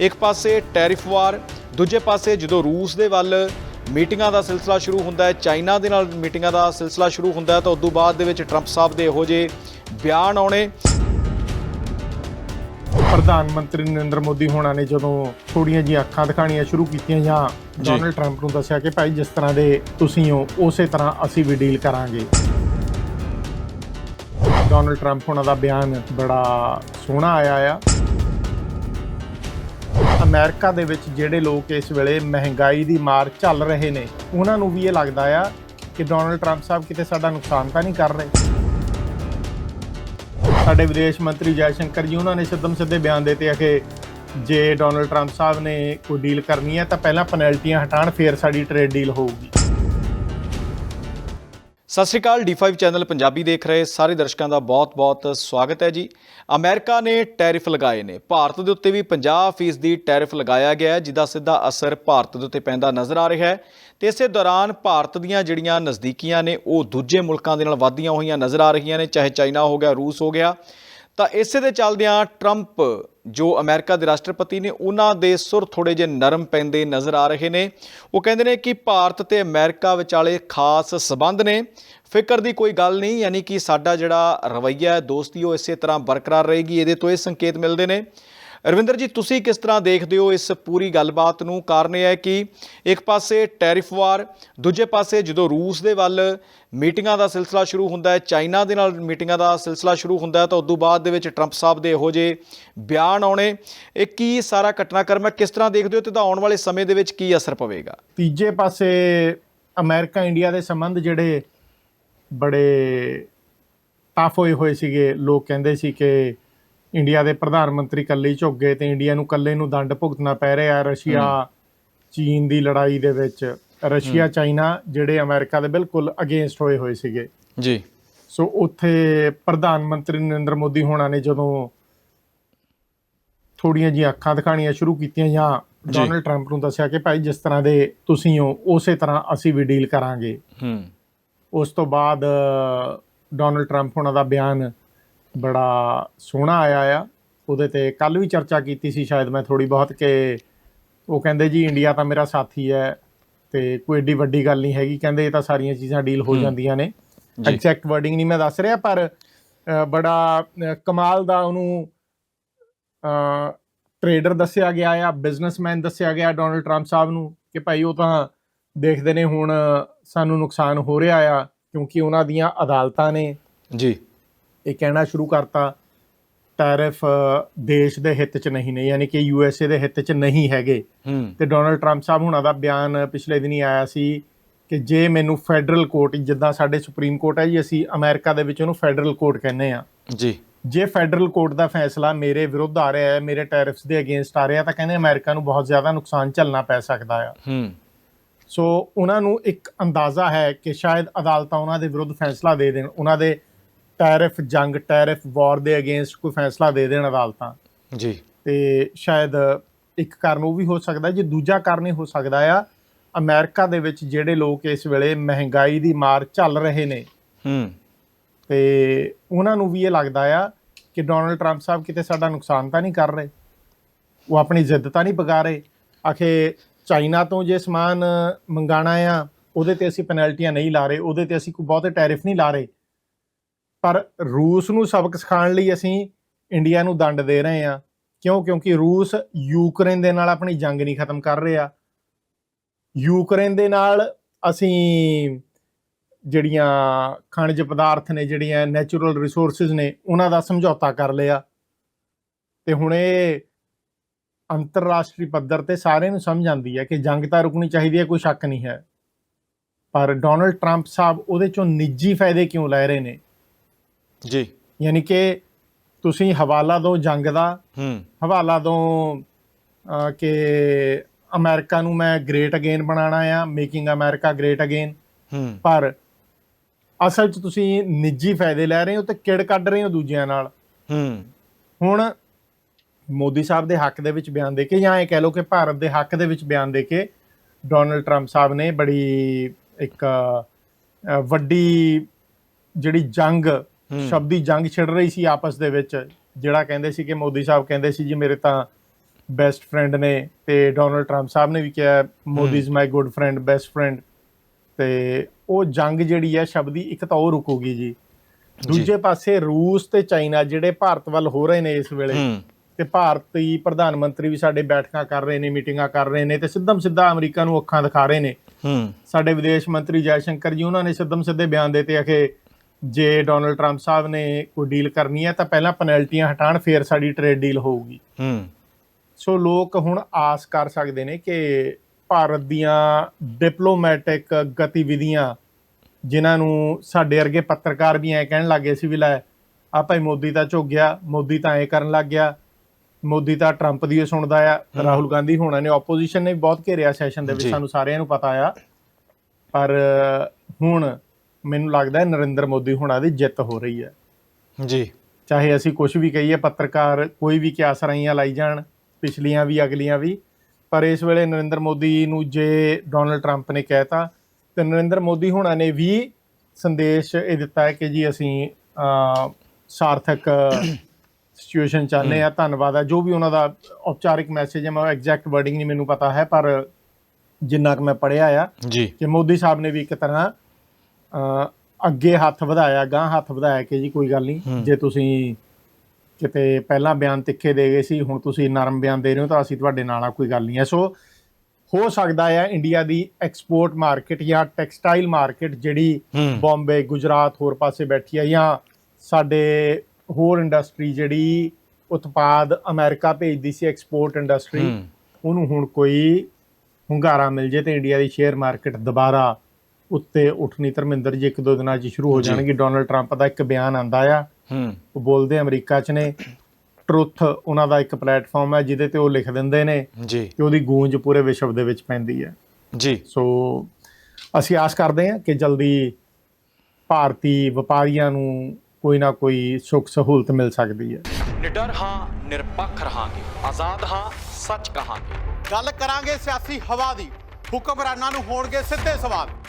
ਇੱਕ ਪਾਸੇ ਟੈਰਿਫ ਵਾਰ ਦੂਜੇ ਪਾਸੇ ਜਦੋਂ ਰੂਸ ਦੇ ਵੱਲ ਮੀਟਿੰਗਾਂ ਦਾ ਸਿਲਸਿਲਾ ਸ਼ੁਰੂ ਹੁੰਦਾ ਹੈ ਚਾਈਨਾ ਦੇ ਨਾਲ ਮੀਟਿੰਗਾਂ ਦਾ ਸਿਲਸਿਲਾ ਸ਼ੁਰੂ ਹੁੰਦਾ ਹੈ ਤਾਂ ਉਦੋਂ ਬਾਅਦ ਦੇ ਵਿੱਚ ਟਰੰਪ ਸਾਹਿਬ ਦੇ ਇਹੋ ਜਿਹੇ ਬਿਆਨ ਆਉਣੇ। ਪ੍ਰਧਾਨ ਮੰਤਰੀ ਨਰਿੰਦਰ ਮੋਦੀ ਹੋਣਾ ਨੇ ਜਦੋਂ ਥੋੜੀਆਂ ਜਿਹੀਆਂ ਅੱਖਾਂ ਦਿਖਾਣੀਆਂ ਸ਼ੁਰੂ ਕੀਤੀਆਂ ਜਾਂ ਜੀ। ਡੋਨਲਡ ਟਰੰਪ ਨੂੰ ਦੱਸਿਆ ਕਿ ਭਾਈ ਜਿਸ ਤਰ੍ਹਾਂ ਦੇ ਤੁਸੀਂ ਹੋ ਉਸੇ ਤਰ੍ਹਾਂ ਅਸੀਂ ਵੀ ਡੀਲ ਕਰਾਂਗੇ। ਡੋਨਲਡ ਟਰੰਪ ਹੋਣਾ ਦਾ ਬਿਆਨ ਬੜਾ ਸੋਹਣਾ ਆਇਆ ਆ। ਅਮਰੀਕਾ ਦੇ ਵਿੱਚ ਜਿਹੜੇ ਲੋਕ ਇਸ ਵੇਲੇ ਮਹਿੰਗਾਈ ਦੀ ਮਾਰ ਝੱਲ ਰਹੇ ਨੇ, ਉਹਨਾਂ ਨੂੰ ਵੀ ਇਹ ਲੱਗਦਾ ਆ ਕਿ ਡੋਨਲਡ ਟਰੰਪ ਸਾਹਿਬ ਕਿਤੇ ਸਾਡਾ ਨੁਕਸਾਨ ਤਾਂ ਨਹੀਂ ਕਰ ਰਹੇ। ਸਾਡੇ ਵਿਦੇਸ਼ ਮੰਤਰੀ ਜੈਸ਼ੰਕਰ ਜੀ, ਉਹਨਾਂ ਨੇ ਸਿੱਧਮ ਸਿੱਧੇ ਬਿਆਨ ਦਿੱਤੇ ਆ ਕਿ ਜੇ ਡੋਨਲਡ ਟਰੰਪ ਸਾਹਿਬ ਨੇ ਕੋਈ ਡੀਲ ਕਰਨੀ ਹੈ ਤਾਂ ਪਹਿਲਾਂ ਪੈਨਲਟੀਆਂ ਹਟਾਣ ਫੇਰ ਸਾਡੀ ਟ੍ਰੇਡ ਡੀਲ ਹੋਊਗੀ। ਸਤਿ ਸ਼੍ਰੀ ਅਕਾਲ D5 ਚੈਨਲ ਪੰਜਾਬੀ ਦੇਖ ਰਹੇ ਸਾਰੇ ਦਰਸ਼ਕਾਂ ਦਾ ਬਹੁਤ-ਬਹੁਤ ਸਵਾਗਤ ਹੈ ਜੀ। ਅਮਰੀਕਾ ਨੇ ਟੈਰਿਫ ਲਗਾਏ ਨੇ। ਭਾਰਤ ਦੇ ਉੱਤੇ ਵੀ 50% ਦੀ ਟੈਰਿਫ ਲਗਾਇਆ ਗਿਆ ਜਿਹਦਾ ਸਿੱਧਾ ਅਸਰ ਭਾਰਤ ਦੇ ਉੱਤੇ ਪੈਂਦਾ ਨਜ਼ਰ ਆ ਰਿਹਾ ਹੈ। ਤੇ ਇਸੇ ਦੌਰਾਨ ਭਾਰਤ ਦੀਆਂ ਜਿਹੜੀਆਂ ਨਜ਼ਦੀਕੀਆਂ ਨੇ, ਉਹ ਦੂਜੇ ਮੁਲਕਾਂ ਦੇ ਨਾਲ ਵਧਦੀਆਂ ਹੋਈਆਂ ਨਜ਼ਰ ਆ ਰਹੀਆਂ ਨੇ, ਚਾਹੇ ਚਾਈਨਾ ਹੋ ਗਿਆ, ਰੂਸ ਹੋ ਗਿਆ। ਤਾਂ ਇਸੇ ਦੇ ਚੱਲਦਿਆਂ ਟਰੰਪ ਜੋ ਅਮਰੀਕਾ ਦੇ ਰਾਸ਼ਟਰਪਤੀ ਨੇ ਉਹਨਾਂ ਦੇ ਸੁਰ ਥੋੜੇ ਜਿਹੇ ਨਰਮ ਪੈਂਦੇ ਨਜ਼ਰ ਆ ਰਹੇ ਨੇ। ਉਹ ਕਹਿੰਦੇ ਨੇ ਕਿ ਭਾਰਤ ਤੇ ਅਮਰੀਕਾ ਵਿਚਾਲੇ ਖਾਸ ਸਬੰਧ ਨੇ। ਫਿਕਰ ਦੀ ਕੋਈ ਗੱਲ ਨਹੀਂ, ਯਾਨੀ ਕਿ ਸਾਡਾ ਜਿਹੜਾ ਰਵੱਈਆ ਹੈ, ਦੋਸਤੀ, ਉਹ ਇਸੇ ਤਰ੍ਹਾਂ ਬਰਕਰਾਰ ਰਹੇਗੀ। ਇਹਦੇ ਤੋਂ ਇਹ ਸੰਕੇਤ ਮਿਲਦੇ ਨੇ ਰਵਿੰਦਰ ਜੀ, ਤੁਸੀਂ ਕਿਸ ਤਰ੍ਹਾਂ ਦੇਖਦੇ ਹੋ ਇਸ ਪੂਰੀ ਗੱਲਬਾਤ ਨੂੰ? ਕਾਰਨ ਇਹ ਹੈ ਕਿ ਇੱਕ ਪਾਸੇ ਟੈਰਿਫ ਵਾਰ, ਦੂਜੇ ਪਾਸੇ ਜਦੋਂ ਰੂਸ ਦੇ ਵੱਲ ਮੀਟਿੰਗਾਂ ਦਾ ਸਿਲਸਿਲਾ ਸ਼ੁਰੂ ਹੁੰਦਾ ਹੈ, ਚਾਈਨਾ ਦੇ ਨਾਲ ਮੀਟਿੰਗਾਂ ਦਾ ਸਿਲਸਿਲਾ ਸ਼ੁਰੂ ਹੁੰਦਾ ਹੈ, ਤਾਂ ਉਦੋਂ ਬਾਅਦ ਦੇ ਵਿੱਚ ਟਰੰਪ ਸਾਹਿਬ ਦੇ ਇਹੋ ਜਿਹੇ ਬਿਆਨ ਆਉਣੇ। ਇਹ ਕੀ ਸਾਰਾ ਘਟਨਾਕ੍ਰਮ ਹੈ? ਕਿਸ ਤਰ੍ਹਾਂ ਦੇਖਦੇ ਹੋ ਤੇ ਤਾਂ ਆਉਣ ਵਾਲੇ ਸਮੇਂ ਦੇ ਵਿੱਚ ਕੀ ਅਸਰ ਪਵੇਗਾ? ਤੀਜੇ ਪਾਸੇ ਅਮਰੀਕਾ, ਇੰਡੀਆ ਦੇ ਸੰਬੰਧ ਜਿਹੜੇ ਬੜੇ ਟਫ ਹੋਏ ਹੋਏ ਸੀਗੇ, ਲੋਕ ਕਹਿੰਦੇ ਸੀ ਕਿ ਇੰਡੀਆ ਦੇ ਪ੍ਰਧਾਨ ਮੰਤਰੀ ਇਕੱਲੇ ਹੀ ਝੁੱਕ ਗਏ ਤੇ ਇੰਡੀਆ ਨੂੰ ਇਕੱਲੇ ਨੂੰ ਦੰਡ ਭੁਗਤਣਾ ਪੈ ਰਿਹਾ ਰਸ਼ੀਆ ਚੀਨ ਦੀ ਲੜਾਈ ਦੇ ਵਿੱਚ। ਰਸ਼ੀਆ ਚਾਈਨਾ ਜਿਹੜੇ ਅਮਰੀਕਾ ਦੇ ਬਿਲਕੁਲ ਅਗੇਂਸਟ ਹੋਏ ਹੋਏ ਸੀਗੇ। ਜੀ। ਸੋ ਉੱਥੇ ਪ੍ਰਧਾਨ ਮੰਤਰੀ ਨਰਿੰਦਰ ਮੋਦੀ ਹੋਣਾ ਨੇ ਜਦੋਂ ਥੋੜੀਆਂ ਜਿਹੀਆਂ ਅੱਖਾਂ ਦਿਖਾਣੀਆਂ ਸ਼ੁਰੂ ਕੀਤੀਆਂ ਜਾਂ ਜੀ। ਡੋਨਲਡ ਟਰੰਪ ਨੂੰ ਦੱਸਿਆ ਕਿ ਭਾਈ ਜਿਸ ਤਰ੍ਹਾਂ ਦੇ ਤੁਸੀਂ ਹੋ ਉਸੇ ਤਰ੍ਹਾਂ ਅਸੀਂ ਵੀ ਡੀਲ ਕਰਾਂਗੇ। ਹੂੰ। ਉਸ ਤੋਂ ਬਾਅਦ ਡੋਨਲਡ ਟਰੰਪ ਹੋਣਾ ਦਾ ਬਿਆਨ ਬੜਾ ਸੋਹਣਾ ਆਇਆ ਆ। ਉਹਦੇ ਤੇ ਕੱਲ ਵੀ ਚਰਚਾ ਕੀਤੀ ਸੀ ਸ਼ਾਇਦ ਮੈਂ ਥੋੜੀ ਬਹੁਤ ਕਿ ਉਹ ਕਹਿੰਦੇ ਜੀ ਇੰਡੀਆ ਤਾਂ ਮੇਰਾ ਸਾਥੀ ਹੈ ਤੇ ਕੋਈ ਏਡੀ ਵੱਡੀ ਗੱਲ ਨਹੀਂ ਹੈਗੀ। ਕਹਿੰਦੇ ਇਹ ਤਾਂ ਸਾਰੀਆਂ ਚੀਜ਼ਾਂ ਡੀਲ ਹੋ ਜਾਂਦੀਆਂ ਨੇ। ਐਗਜ਼ੈਕਟ ਵਰਡਿੰਗ ਨਹੀਂ ਮੈਂ ਦੱਸ ਰਿਹਾ ਪਰ ਬੜਾ ਕਮਾਲ ਦਾ ਉਹਨੂੰ ਟ੍ਰੇਡਰ ਦੱਸਿਆ ਗਿਆ ਆ ਬਿਜ਼ਨਸਮੈਨ ਦੱਸਿਆ ਗਿਆ ਡੋਨਲਡ ਟਰੰਪ ਸਾਹਿਬ ਨੂੰ ਕਿ ਭਾਈ ਉਹ ਤਾਂ ਦੇਖਦੇ ਨੇ ਹੁਣ ਸਾਨੂੰ ਨੁਕਸਾਨ ਹੋ ਰਿਹਾ ਆ ਕਿਉਂਕਿ ਉਹਨਾਂ ਦੀਆਂ ਅਦਾਲਤਾਂ ਨੇ। ਜੀ। ਇਹ ਕਹਿਣਾ ਸ਼ੁਰੂ ਕਰਤਾ ਟੈਰਿਫ ਦੇਸ਼ ਦੇ ਹਿੱਤ 'ਚ ਨਹੀਂ ਨੇ ਯਾਨੀ ਕਿ ਯੂਐਸਏ ਦੇ ਹਿੱਤ 'ਚ ਨਹੀਂ ਹੈਗੇ। ਤੇ ਡੋਨਲਡ ਟਰੰਪ ਸਾਹਿਬ ਹੁਣਾਂ ਦਾ ਬਿਆਨ ਪਿਛਲੇ ਦਿਨੀ ਆਇਆ ਸੀ ਕਿ ਜੇ ਮੈਨੂੰ ਫੈਡਰਲ ਕੋਰਟ ਜਿੱਦਾਂ ਸਾਡੇ ਸੁਪਰੀਮ ਕੋਰਟ ਹੈ ਜੀ ਅਸੀਂ ਅਮਰੀਕਾ ਦੇ ਵਿੱਚ ਉਹਨੂੰ ਫੈਡਰਲ ਕੋਰਟ ਕਹਿੰਦੇ ਆ ਜੀ। ਜੇ ਫੈਡਰਲ ਕੋਰਟ ਦਾ ਫੈਸਲਾ ਮੇਰੇ ਵਿਰੁੱਧ ਆ ਰਿਹਾ ਹੈ ਮੇਰੇ ਟੈਰਿਫਸ ਦੇ ਅਗੇਂਸਟ ਆ ਰਿਹਾ ਤਾਂ ਕਹਿੰਦੇ ਅਮਰੀਕਾ ਨੂੰ ਬਹੁਤ ਜ਼ਿਆਦਾ ਨੁਕਸਾਨ ਝੱਲਣਾ ਪੈ ਸਕਦਾ ਆ। ਹੂੰ। ਸੋ ਉਹਨਾਂ ਨੂੰ ਇੱਕ ਅੰਦਾਜ਼ਾ ਹੈ ਕਿ ਸ਼ਾਇਦ ਅਦਾਲਤਾਂ ਉਹਨਾਂ ਦੇ ਵਿਰੁੱਧ ਫੈਸਲਾ ਦੇ ਦੇਣ ਉਹਨਾਂ ਦੇ ਟੈਰਿਫ ਜੰਗ ਟੈਰਿਫ ਵਾਰ ਦੇ ਅਗੇਂਸਟ ਕੋਈ ਫੈਸਲਾ ਦੇ ਦੇਣ ਅਦਾਲਤਾਂ। ਜੀ। ਤੇ ਸ਼ਾਇਦ ਇੱਕ ਕਾਰਨ ਉਹ ਵੀ ਹੋ ਸਕਦਾ ਜੇ ਦੂਜਾ ਕਾਰਨ ਇਹ ਹੋ ਸਕਦਾ ਆ ਅਮਰੀਕਾ ਦੇ ਵਿੱਚ ਜਿਹੜੇ ਲੋਕ ਇਸ ਵੇਲੇ ਮਹਿੰਗਾਈ ਦੀ ਮਾਰ ਝੱਲ ਰਹੇ ਨੇ। ਹੂੰ। ਤੇ ਉਹਨਾਂ ਨੂੰ ਵੀ ਇਹ ਲੱਗਦਾ ਆ ਕਿ ਡੋਨਲਡ ਟਰੰਪ ਸਾਹਿਬ ਕਿਤੇ ਸਾਡਾ ਨੁਕਸਾਨ ਤਾਂ ਨਹੀਂ ਕਰ ਰਹੇ। ਉਹ ਆਪਣੀ ਜ਼ਿੱਦ ਤਾਂ ਨਹੀਂ ਪਗਾ ਰਹੇ। ਆਖੇ ਚਾਈਨਾ ਤੋਂ ਜੇ ਸਮਾਨ ਮੰਗਾਣਾ ਆ ਉਹਦੇ ਤੇ ਅਸੀਂ ਪੈਨਲਟੀਆਂ ਨਹੀਂ ਲਾ ਰਹੇ ਉਹਦੇ ਤੇ ਅਸੀਂ ਕੋਈ ਬਹੁਤੇ ਟੈਰਿਫ ਨਹੀਂ ਲਾ ਰਹੇ। ਪਰ ਰੂਸ ਨੂੰ ਸਬਕ ਸਿਖਾਉਣ ਲਈ ਅਸੀਂ ਇੰਡੀਆ ਨੂੰ ਦੰਡ ਦੇ ਰਹੇ ਹਾਂ। ਕਿਉਂ? ਕਿਉਂਕਿ ਰੂਸ ਯੂਕਰੇਨ ਦੇ ਨਾਲ ਆਪਣੀ ਜੰਗ ਨਹੀਂ ਖਤਮ ਕਰ ਰਿਹਾ। ਯੂਕਰੇਨ ਦੇ ਨਾਲ ਅਸੀਂ ਜਿਹੜੀਆਂ ਖਣਿਜ ਪਦਾਰਥ ਨੇ, ਜਿਹੜੀਆਂ ਨੈਚੁਰਲ ਰਿਸੋਰਸਸ ਨੇ, ਉਹਨਾਂ ਦਾ ਸਮਝੌਤਾ ਕਰ ਲਿਆ। ਤੇ ਹੁਣ ਇਹ ਅੰਤਰਰਾਸ਼ਟਰੀ ਪੱਧਰ ਤੇ ਸਾਰਿਆਂ ਨੂੰ ਸਮਝ ਆਉਂਦੀ ਹੈ ਕਿ ਜੰਗ ਤਾਂ ਰੁਕਣੀ ਚਾਹੀਦੀ ਹੈ, ਕੋਈ ਸ਼ੱਕ ਨਹੀਂ ਹੈ। ਪਰ ਡੋਨਲਡ ਟਰੰਪ ਸਾਹਿਬ ਉਹਦੇ ਚੋਂ ਨਿੱਜੀ ਫਾਇਦੇ ਕਿਉਂ ਲੈ ਰਹੇ ਨੇ? ਜੀ। ਯਾਨੀ ਕਿ ਤੁਸੀਂ ਹਵਾਲਾ ਦਿਓ ਜੰਗ ਦਾ ਹੂੰ। ਹਵਾਲਾ ਦੋ ਕਿ ਅਮਰੀਕਾ ਨੂੰ ਮੈਂ ਗ੍ਰੇਟ ਅਗੇਨ ਬਣਾਉਣਾ ਆ ਮੇਕਿੰਗ ਅਮਰੀਕਾ ਗ੍ਰੇਟ ਅਗੇਨ ਹੂੰ। ਪਰ ਅਸਲ 'ਚ ਤੁਸੀਂ ਨਿੱਜੀ ਫਾਇਦੇ ਲੈ ਰਹੇ ਹੋ ਤੇ ਕਿੜ ਕੱਢ ਰਹੇ ਹੋ ਦੂਜਿਆਂ ਨਾਲ। ਹੂੰ। ਹੁਣ ਮੋਦੀ ਸਾਹਿਬ ਦੇ ਹੱਕ ਦੇ ਵਿੱਚ ਬਿਆਨ ਦੇ ਕੇ ਜਾਂ ਇਹ ਕਹਿ ਲਓ ਕਿ ਭਾਰਤ ਦੇ ਹੱਕ ਦੇ ਵਿੱਚ ਬਿਆਨ ਦੇ ਕੇ ਡੋਨਲਡ ਟਰੰਪ ਸਾਹਿਬ ਨੇ ਬੜੀ ਇੱਕ ਵੱਡੀ ਜਿਹੜੀ ਜੰਗ ਸ਼ਬਦੀ ਜੰਗ ਛਿੜ ਰਹੀ ਸੀ ਆਪਸ ਦੇ ਵਿੱਚ ਜਿਹੜਾ ਕਹਿੰਦੇ ਸੀ ਕਿ ਮੋਦੀ ਸਾਹਿਬ ਕਹਿੰਦੇ ਸੀ ਜੀ ਮੇਰੇ ਤਾਂ ਬੈਸਟ ਫਰੈਂਡ ਨੇ ਤੇ ਡੋਨਲਡ ਟਰੰਪ ਸਾਹਿਬ ਨੇ ਵੀ ਕਿਹਾ Modi is my good friend best friend ਤੇ ਉਹ ਜੰਗ ਜਿਹੜੀ ਹੈ ਸ਼ਬਦੀ ਇੱਕ ਤਾਂ ਉਹ ਰੁਕੂਗੀ ਜੀ। ਦੂਜੇ ਪਾਸੇ ਰੂਸ ਤੇ ਚਾਈਨਾ ਜਿਹੜੇ ਭਾਰਤ ਵੱਲ ਹੋ ਰਹੇ ਨੇ ਇਸ ਵੇਲੇ ਤੇ ਭਾਰਤੀ ਪ੍ਰਧਾਨ ਮੰਤਰੀ ਵੀ ਸਾਡੇ ਬੈਠਕਾਂ ਕਰ ਰਹੇ ਨੇ ਮੀਟਿੰਗਾਂ ਕਰ ਰਹੇ ਨੇ ਤੇ ਸਿੱਧਮ ਸਿੱਧਾ ਅਮਰੀਕਾ ਨੂੰ ਅੱਖਾਂ ਦਿਖਾ ਰਹੇ ਨੇ। ਹੂੰ। ਸਾਡੇ ਵਿਦੇਸ਼ ਮੰਤਰੀ ਜੈ ਸ਼ੰਕਰ ਜੀ ਉਹਨਾਂ ਨੇ ਸਿੱਧਮ ਸਿੱਧੇ ਬਿਆਨ ਦਿੱਤੇ ਆ ਕਿ ਜੇ ਡੋਨਲਡ ਟਰੰਪ ਸਾਹਿਬ ਨੇ ਕੋਈ ਡੀਲ ਕਰਨੀ ਹੈ ਤਾਂ ਪਹਿਲਾਂ ਪੈਨਲਟੀਆਂ ਹਟਾਣ ਫੇਰ ਸਾਡੀ ਟ੍ਰੇਡ ਡੀਲ ਹੋਊਗੀ। ਹੂੰ। ਸੋ ਲੋਕ ਹੁਣ ਆਸ ਕਰ ਸਕਦੇ ਨੇ ਕਿ ਭਾਰਤ ਦੀਆਂ ਡਿਪਲੋਮੈਟਿਕ ਗਤੀਵਿਧੀਆਂ ਜਿਨ੍ਹਾਂ ਨੂੰ ਸਾਡੇ ਵਰਗੇ ਪੱਤਰਕਾਰ ਵੀ ਐ ਕਹਿਣ ਲੱਗੇ ਸੀ ਵੀ ਲੈ ਆ ਭਾਈ ਮੋਦੀ ਤਾਂ ਝੁੱਕ ਗਿਆ ਮੋਦੀ ਤਾਂ ਐ ਕਰਨ ਲੱਗ ਗਿਆ ਮੋਦੀ ਤਾਂ ਟਰੰਪ ਦੀ ਸੁਣਦਾ ਆ ਰਾਹੁਲ ਗਾਂਧੀ ਹੋਣਾ ਨੇ ਆਪੋਜੀਸ਼ਨ ਨੇ ਵੀ ਬਹੁਤ ਘੇਰਿਆ ਸੈਸ਼ਨ ਦੇ ਵਿੱਚ। ਸਾਨੂੰ ਸਾਰਿਆਂ ਨੂੰ ਪਤਾ ਆ। ਪਰ ਹੁਣ ਮੈਨੂੰ ਲੱਗਦਾ ਹੈ ਨਰਿੰਦਰ ਮੋਦੀ ਹੋਣਾ ਦੀ ਜਿੱਤ ਹੋ ਰਹੀ ਹੈ। ਜੀ। ਚਾਹੇ ਅਸੀਂ ਕੁਝ ਵੀ ਕਹੀਏ ਪੱਤਰਕਾਰ ਕੋਈ ਵੀ ਕਿਆਸ ਰਾਈਆਂ ਲਾਈ ਜਾਣ ਪਿਛਲੀਆਂ ਵੀ ਅਗਲੀਆਂ ਵੀ ਪਰ ਇਸ ਵੇਲੇ ਨਰਿੰਦਰ ਮੋਦੀ ਨੂੰ ਜੇ ਡੋਨਲਡ ਟਰੰਪ ਨੇ ਕਹਿਤਾ ਤੇ ਨਰਿੰਦਰ ਮੋਦੀ ਹੋਣਾ ਨੇ ਵੀ ਸੰਦੇਸ਼ ਇਹ ਦਿੱਤਾ ਹੈ ਕਿ ਜੀ ਅਸੀਂ ਸਾਰਥਕ ਸਿਚੁਏਸ਼ਨ ਚਾਹੁੰਦੇ ਆ ਧੰਨਵਾਦ ਹੈ। ਜੋ ਵੀ ਉਹਨਾਂ ਦਾ ਔਪਚਾਰਿਕ ਮੈਸੇਜ ਹੈ ਮੈਂ ਐਗਜ਼ੈਕਟ ਵਰਡਿੰਗ ਨਹੀਂ ਮੈਨੂੰ ਪਤਾ ਹੈ ਪਰ ਜਿੰਨਾ ਕੁ ਮੈਂ ਪੜਿਆ ਆ ਜੀ। ਕਿ ਮੋਦੀ ਸਾਹਿਬ ਨੇ ਵੀ ਇੱਕ ਤਰ੍ਹਾਂ ਅੱਗੇ ਹੱਥ ਵਧਾਇਆ ਗਾਂ ਹੱਥ ਵਧਾਇਆ ਕਿ ਜੀ ਕੋਈ ਗੱਲ ਨਹੀਂ ਜੇ ਤੁਸੀਂ ਕਿਤੇ ਪਹਿਲਾਂ ਬਿਆਨ ਤਿੱਖੇ ਦੇ ਗਏ ਸੀ ਹੁਣ ਤੁਸੀਂ ਨਰਮ ਬਿਆਨ ਦੇ ਰਹੇ ਹੋ ਤਾਂ ਅਸੀਂ ਤੁਹਾਡੇ ਨਾਲ ਆ ਕੋਈ ਗੱਲ ਨਹੀਂ ਹੈ। ਸੋ ਹੋ ਸਕਦਾ ਹੈ ਇੰਡੀਆ ਦੀ ਐਕਸਪੋਰਟ ਮਾਰਕੀਟ ਜਾਂ ਟੈਕਸਟਾਈਲ ਮਾਰਕੀਟ ਜਿਹੜੀ ਬੰਬੇ ਗੁਜਰਾਤ ਹੋਰ ਪਾਸੇ ਬੈਠੀ ਹੈ ਜਾਂ ਸਾਡੇ ਹੋਰ ਇੰਡਸਟਰੀ ਜਿਹੜੀ ਉਤਪਾਦ ਅਮਰੀਕਾ ਭੇਜਦੀ ਸੀ ਐਕਸਪੋਰਟ ਇੰਡਸਟਰੀ ਉਹਨੂੰ ਹੁਣ ਕੋਈ ਹੁੰਗਾਰਾ ਮਿਲ ਜੇ ਤੇ ਇੰਡੀਆ ਦੀ ਸ਼ੇਅਰ ਮਾਰਕੀਟ ਦੁਬਾਰਾ ਉੱਤੇ ਉੱਠਣੀ ਧਰਮਿੰਦਰ ਜੀ ਇੱਕ ਦੋ ਦਿਨਾਂ 'ਚ ਸ਼ੁਰੂ ਹੋ। ਜਾਣਗੀ। ਡੋਨਲਡ ਟਰੰਪ ਦਾ ਇੱਕ ਬਿਆਨ ਆਂਦਾ ਆ। ਹੂੰ। ਉਹ ਬੋਲਦੇ ਅਮਰੀਕਾ 'ਚ ਨੇ। ਟਰੁੱਥ ਉਹਨਾਂ ਦਾ ਇੱਕ ਪਲੇਟਫਾਰਮ ਹੈ ਜਿਹਦੇ ਤੇ ਉਹ ਲਿਖ ਦਿੰਦੇ ਨੇ ਜੀ। ਕਿ ਉਹਦੀ ਗੂੰਜ ਪੂਰੇ ਵਿਸ਼ਵ ਦੇ ਵਿੱਚ ਪੈਂਦੀ ਹੈ ਜੀ। ਸੋ ਅਸੀਂ ਆਸ ਕਰਦੇ ਹਾਂ ਕਿ ਜਲਦੀ ਭਾਰਤੀ ਵਪਾਰੀਆਂ ਨੂੰ ਕੋਈ ਨਾ ਕੋਈ ਸੁੱਖ ਸਹੂਲਤ ਮਿਲ ਸਕਦੀ ਹੈ ਨਿਡਰ ਹਾਂ ਨਿਰਪੱਖ ਰਹਾਂਗੇ। ਆਜ਼ਾਦ ਹਾਂ ਸੱਚ ਕਹਾਂਗੇ। ਗੱਲ ਕਰਾਂਗੇ ਸਿਆਸੀ ਹਵਾ ਦੀ। ਹੁਕਮਰਾਨਾਂ ਨੂੰ ਹੋਣਗੇ ਸਿੱਧੇ ਸਵਾਲ।